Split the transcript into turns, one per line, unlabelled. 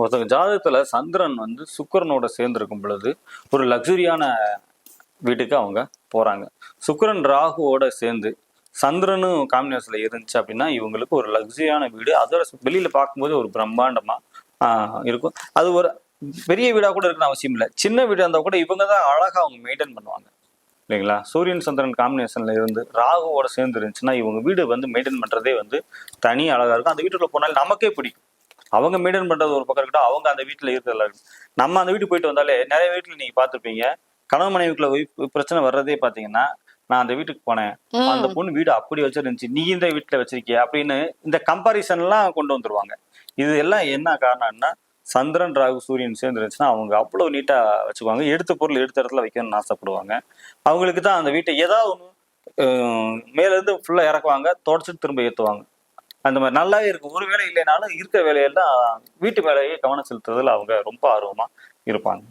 ஒருத்தங்க ஜாதகத்துல சந்திரன் வந்து சுக்கிரனோட சேர்ந்து இருக்கும் பொழுது ஒரு லக்ஸுரியான வீட்டுக்கு அவங்க போறாங்க. சுக்கரன் ராகுவோட சேர்ந்து சந்திரனும் காம்பினேஷன்ல இருந்துச்சு அப்படின்னா இவங்களுக்கு ஒரு லக்ஸுரியான வீடு. அதோட வெளியில பார்க்கும்போது ஒரு பிரம்மாண்டமா இருக்கும். அது ஒரு பெரிய வீடா கூட இருக்கணும் அவசியம் இல்லை. சின்ன வீடாக இருந்தால் கூட இவங்க தான் அழகா அவங்க மெயின்டைன் பண்ணுவாங்க. இல்லைங்களா? சூரியன் சந்திரன் காம்பினேஷன்ல இருந்து ராகுவோட சேர்ந்து இருந்துச்சுன்னா இவங்க வீடு வந்து மெயின்டைன் பண்றதே வந்து தனி அழகா இருக்கும். அந்த வீட்டுக்குள்ள போனாலும் நமக்கே பிடிக்கும். அவங்க மெயின்டைன் பண்றது ஒரு பக்கம் இருக்கட்டும் அவங்க அந்த வீட்டுல இருக்கிறதுல நம்ம அந்த வீட்டுக்கு போயிட்டு வந்தாலே நிறைய வீட்டுல நீங்க பார்த்திருப்பீங்க. கணவன் மனைவிக்குள்ள பிரச்சனை வர்றதே பாத்தீங்கன்னா நான் அந்த வீட்டுக்கு போனேன். அந்த பொண்ணு வீடு அப்படி வச்சிருந்துச்சு. நீ இந்த வீட்டுல வச்சிருக்கிய அப்படின்னு இந்த கம்பாரிசன் எல்லாம் கொண்டு வந்துருவாங்க. இது எல்லாம் என்ன காரணம்னா சந்திரன் ராகு சூரியன் சேர்ந்து இருந்துச்சுன்னா அவங்க அவ்வளவு நீட்டா வச்சுக்குவாங்க. எடுத்த பொருள் எடுத்த இடத்துல வைக்கணும்னு ஆசைப்படுவாங்க. அவங்களுக்கு தான் அந்த வீட்டை ஏதாவது ஒன்று மேல இருந்து ஃபுல்லா இறக்குவாங்க. தொடச்சிட்டு திரும்ப ஏத்துவாங்க. அந்த மாதிரி நல்லாவே இருக்கும். ஒரு வேலை இல்லைனாலும் இருக்கிற வேலையெல்லாம் வீட்டு வேலையே கவனம் செலுத்துறதுல அவங்க ரொம்ப ஆர்வமா இருப்பாங்க.